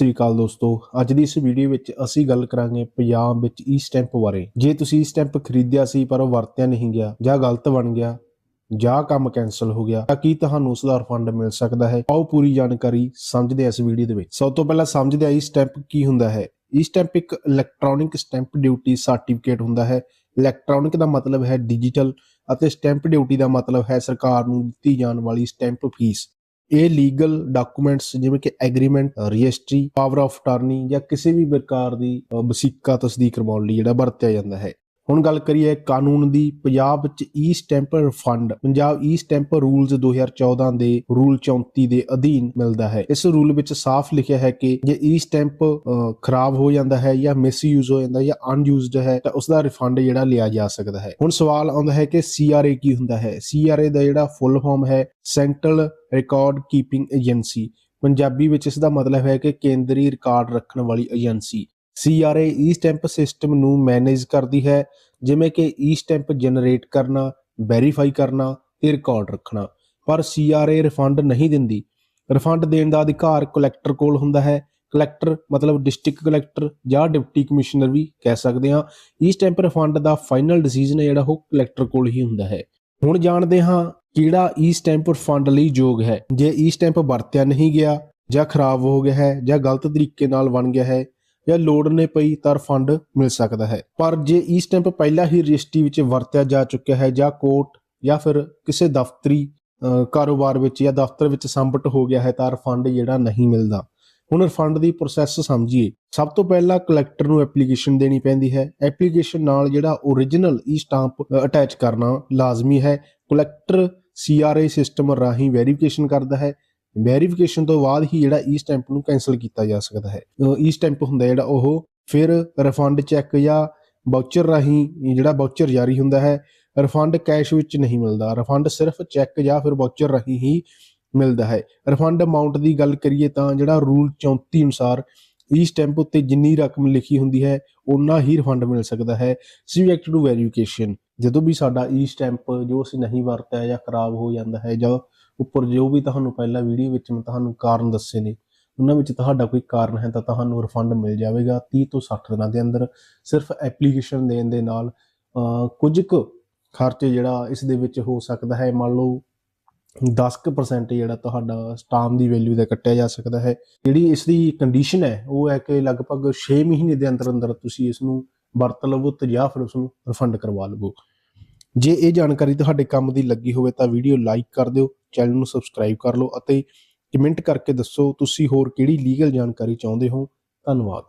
ਸ੍ਰੀ ਅਕਾਲ ਦੋਸਤੋ। ਅੱਜ ਦੀ ਇਸ ਵੀਡੀਓ ਵਿੱਚ ਅਸੀਂ ਗੱਲ ਕਰਾਂਗੇ ਪੰਜਾਬ ਵਿੱਚ ਈ ਸਟੈਂਪ ਬਾਰੇ। ਜੇ ਤੁਸੀਂ ਈ ਸਟੈਂਪ ਖਰੀਦਿਆ ਸੀ ਪਰ ਉਹ ਵਰਤਿਆ ਨਹੀਂ ਗਿਆ ਜਾਂ ਗਲਤ ਬਣ ਗਿਆ ਜਾਂ ਕੰਮ ਕੈਨਸਲ ਹੋ ਗਿਆ ਤਾਂ ਕੀ ਤੁਹਾਨੂੰ ਉਸ ਦਾ ਰਿਫੰਡ ਮਿਲ ਸਕਦਾ ਹੈ? ਆਓ ਪੂਰੀ ਜਾਣਕਾਰੀ ਸਮਝਦੇ ਹਾਂ ਇਸ ਵੀਡੀਓ ਦੇ ਵਿੱਚ। ਸਭ ਤੋਂ ਪਹਿਲਾਂ ਸਮਝਦੇ ਹਾਂ ਈ ਸਟੈਂਪ ਕੀ ਹੁੰਦਾ ਹੈ। ਈ ਸਟੈਂਪ ਇੱਕ ਇਲੈਕਟ੍ਰੋਨਿਕ ਸਟੈਂਪ ਡਿਊਟੀ ਸਰਟੀਫਿਕੇਟ ਹੁੰਦਾ ਹੈ। ਇਲੈਕਟ੍ਰੋਨਿਕ ਦਾ ਮਤਲਬ ਹੈ ਡਿਜੀਟਲ ਅਤੇ ਸਟੈਂਪ ਡਿਊਟੀ ਦਾ ਮਤਲਬ ਹੈ ਸਰਕਾਰ ਨੂੰ ਦਿੱਤੀ ਜਾਣ ਵਾਲੀ ਸਟੈਂਪ ਫੀਸ ਇਹ ਲੀਗਲ ਡਾਕੂਮੈਂਟਸ ਜਿਵੇਂ ਕਿ agreement registry power of attorney ਜਾਂ ਕਿਸੇ ਵੀ ਪ੍ਰਕਾਰ ਦੀ ਵਸੀਕਾ ਤਸਦੀਕ ਕਰਵਾਉਣ ਲਈ ਜਿਹੜਾ ਵਰਤਿਆ ਜਾਂਦਾ ਹੈ। ਹੁਣ ਗੱਲ ਕਰੀਏ ਕਾਨੂੰਨ ਦੀ, ਪੰਜਾਬ ਵਿੱਚ e stamp fund Punjab e stamp rules 2014 ਦੇ ਰੂਲ 34 ਦੇ ਅਧੀਨ ਮਿਲਦਾ ਹੈ। ਇਸ ਰੂਲ ਵਿੱਚ ਸਾਫ਼ ਲਿਖਿਆ ਹੈ ਕਿ ਜੇ ਈ ਸਟੈਂਪ ਖਰਾਬ ਹੋ ਜਾਂਦਾ ਹੈ ਜਾਂ ਮਿਸਯੂਜ਼ ਹੋ ਜਾਂਦਾ ਜਾਂ ਅਨਯੂਜ਼ਡ ਹੈ, ਤਾਂ ਉਸ ਦਾ ਰਿਫੰਡ ਜਿਹੜਾ ਲਿਆ ਜਾ ਸਕਦਾ ਹੈ। ਹੁਣ ਸਵਾਲ ਆਉਂਦਾ ਹੈ ਕਿ ਸੀਆਰਏ ਕੀ ਹੁੰਦਾ ਹੈ? ਸੀਆਰਏ ਦਾ ਜਿਹੜਾ ਫੁੱਲ ਫਾਰਮ ਹੈ central record keeping agency Punjabi ਵਿੱਚ ਇਸ ਦਾ ਮਤਲਬ ਹੈ ਕਿ ਕੇਂਦਰੀ ਰਿਕਾਰਡ ਰੱਖਣ ਵਾਲੀ agency CRA e stamp system ਨੂੰ ਮੈਨੇਜ ਕਰਦੀ ਹੈ, ਜਿਵੇਂ ਕਿ ਈ ਸਟੈਂਪ ਜਨਰੇਟ ਕਰਨਾ ਵੈਰੀਫਾਈ ਕਰਨਾ ਤੇ ਰਿਕਾਰਡ ਰੱਖਣਾ। ਪਰ ਸੀਆਰਏ ਰਿਫੰਡ ਨਹੀਂ ਦਿੰਦੀ। ਰਿਫੰਡ ਦੇਣ ਦਾ ਅਧਿਕਾਰ ਕਲੈਕਟਰ ਕੋਲ ਹੁੰਦਾ ਹੈ। ਕਲੈਕਟਰ ਮਤਲਬ ਡਿਸਟ੍ਰਿਕਟ ਕਲੈਕਟਰ ਜਾਂ ਡਿਪਟੀ ਕਮਿਸ਼ਨਰ ਵੀ ਕਹਿ ਸਕਦੇ ਹਾਂ। ਈ ਸਟੈਂਪ ਰਿਫੰਡ ਦਾ ਫਾਈਨਲ ਡਿਸੀਜਨ ਜਿਹੜਾ ਉਹ ਕਲੈਕਟਰ ਕੋਲ ਹੀ ਹੁੰਦਾ ਹੈ। ਹੁਣ ਜਾਣਦੇ ਹਾਂ ਕਿਹੜਾ ਈ ਸਟੈਂਪ ਰਿਫੰਡ ਲਈ ਯੋਗ ਹੈ। ਜੇ ਈ ਸਟੈਂਪ ਵਰਤਿਆ ਨਹੀਂ ਗਿਆ ਜਾਂ ਖਰਾਬ ਹੋ ਗਿਆ ਹੈ ਜਾਂ ਗਲਤ ਤਰੀਕੇ ਨਾਲ ਬਣ ਗਿਆ ਹੈ ਜਾਂ ਲੋੜ ਨੇ ਪਈ ਤਾਂ ਫੰਡ ਮਿਲ ਸਕਦਾ ਹੈ। ਪਰ ਜੇ ਈ ਸਟੈਂਪ ਪਹਿਲਾਂ ਹੀ ਰਜਿਸਟਰੀ ਵਿੱਚ ਵਰਤਿਆ ਜਾ ਚੁੱਕਿਆ ਹੈ ਜਾਂ ਕੋਰਟ ਜਾਂ ਫਿਰ ਕਿਸੇ ਦਫ਼ਤਰੀ ਕਾਰੋਬਾਰ ਵਿੱਚ ਜਾਂ ਦਫ਼ਤਰ ਵਿੱਚ ਸੰਬਟ ਹੋ ਗਿਆ ਹੈ ਤਾਂ ਫੰਡ ਜਿਹੜਾ ਨਹੀਂ ਮਿਲਦਾ। ਹੁਣ ਰਿਫੰਡ ਦੀ ਪ੍ਰੋਸੈਸ ਸਮਝੀਏ। ਸਭ ਤੋਂ ਪਹਿਲਾਂ ਕਲੈਕਟਰ ਨੂੰ ਐਪਲੀਕੇਸ਼ਨ ਦੇਣੀ ਪੈਂਦੀ ਹੈ। ਐਪਲੀਕੇਸ਼ਨ ਨਾਲ ਜਿਹੜਾ ਓਰੀਜਨਲ ਈ ਸਟਾਂਪ ਅਟੈਚ ਕਰਨਾ ਲਾਜ਼ਮੀ ਹੈ। ਕਲੈਕਟਰ ਸੀਆਰਏ ਸਿਸਟਮ ਰਾਹੀਂ ਵੈਰੀਫਿਕੇਸ਼ਨ ਕਰਦਾ ਹੈ। ਵੈਰੀਫਿਕੇਸ਼ਨ ਤੋਂ ਬਾਅਦ ਹੀ ਜਿਹੜਾ ਈ ਸਟੈਂਪ ਨੂੰ ਕੈਨਸਲ ਕੀਤਾ ਜਾ ਸਕਦਾ ਹੈ। ਈ ਸਟੈਂਪ ਹੁੰਦਾ ਜਿਹੜਾ ਉਹ ਫਿਰ ਰਿਫੰਡ ਚੈੱਕ ਜਾਂ ਵਾਊਚਰ ਰਾਹੀਂ ਜਿਹੜਾ ਵਾਊਚਰ ਜਾਰੀ ਹੁੰਦਾ ਹੈ ਰਿਫੰਡ ਕੈਸ਼ ਵਿੱਚ ਨਹੀਂ ਮਿਲਦਾ। ਰਿਫੰਡ ਸਿਰਫ ਚੈੱਕ ਜਾਂ ਫਿਰ ਵਾਊਚਰ ਰਾਹੀਂ ਹੀ ਮਿਲਦਾ ਹੈ। ਰਿਫੰਡ ਅਮਾਉਂਟ ਦੀ ਗੱਲ ਕਰੀਏ ਤਾਂ ਜਿਹੜਾ ਰੂਲ 34 ਅਨੁਸਾਰ ਈ ਸਟੈਂਪ ਉੱਤੇ ਜਿੰਨੀ ਰਕਮ ਲਿਖੀ ਹੁੰਦੀ ਹੈ ਉਨਾ ਹੀ ਰਿਫੰਡ ਮਿਲ ਸਕਦਾ ਹੈ। ਸਬਜੈਕਟ ਟੂ ਵੈਰੀਫਿਕੇਸ਼ਨ ਜਦੋਂ ਵੀ ਸਾਡਾ ਈ ਸਟੈਂਪ ਜੋ ਅਸੀਂ ਨਹੀਂ ਵਰਤਿਆ ਜਾਂ ਖਰਾਬ ਹੋ ਜਾਂਦਾ ਹੈ ਜਾਂ ਉੱਪਰ ਜੋ ਵੀ ਤੁਹਾਨੂੰ ਪਹਿਲਾਂ ਵੀਡੀਓ ਵਿੱਚ ਮੈਂ ਤੁਹਾਨੂੰ ਕਾਰਨ ਦੱਸੇ ਨੇ, ਉਹਨਾਂ ਵਿੱਚ ਤੁਹਾਡਾ ਕੋਈ ਕਾਰਨ ਹੈ ਤਾਂ ਤੁਹਾਨੂੰ ਰਿਫੰਡ ਮਿਲ ਜਾਵੇਗਾ 30 ਤੋਂ 60 ਦਿਨਾਂ ਦੇ ਅੰਦਰ ਸਿਰਫ ਐਪਲੀਕੇਸ਼ਨ ਦੇਣ ਦੇ ਨਾਲ। ਕੁਝ ਕੁ ਖਰਚ ਜਿਹੜਾ ਇਸ ਦੇ ਵਿੱਚ ਹੋ ਸਕਦਾ ਹੈ, ਮੰਨ ਲਓ 10% ਜਿਹੜਾ ਤੁਹਾਡਾ ਸਟਾਮ ਦੀ ਵੈਲਿਊ ਦਾ ਕੱਟਿਆ ਜਾ ਸਕਦਾ ਹੈ। ਜਿਹੜੀ ਇਸ ਦੀ ਕੰਡੀਸ਼ਨ ਹੈ, ਉਹ ਹੈ ਕਿ ਲਗਭਗ 6 ਮਹੀਨੇ ਦੇ ਅੰਦਰ ਅੰਦਰ ਤੁਸੀਂ ਇਸ ਨੂੰ ਵਰਤ ਲਵੋ ਤੇ ਜਾਂ ਫਿਰ ਉਸ ਨੂੰ ਰਿਫੰਡ ਕਰਵਾ ਲਵੋ। ਜੇ ਇਹ ਜਾਣਕਾਰੀ ਤੁਹਾਡੇ ਕੰਮ ਦੀ ਲੱਗੀ ਹੋਵੇ ਤਾਂ ਵੀਡੀਓ ਲਾਈਕ ਕਰ ਦਿਓ ਚੈਨਲ ਨੂੰ ਸਬਸਕ੍ਰਾਈਬ ਕਰ ਲਓ ਅਤੇ ਕਮੈਂਟ ਕਰਕੇ ਦੱਸੋ ਤੁਸੀਂ ਹੋਰ ਕਿਹੜੀ ਲੀਗਲ ਜਾਣਕਾਰੀ ਚਾਹੁੰਦੇ ਹੋ। ਧੰਨਵਾਦ।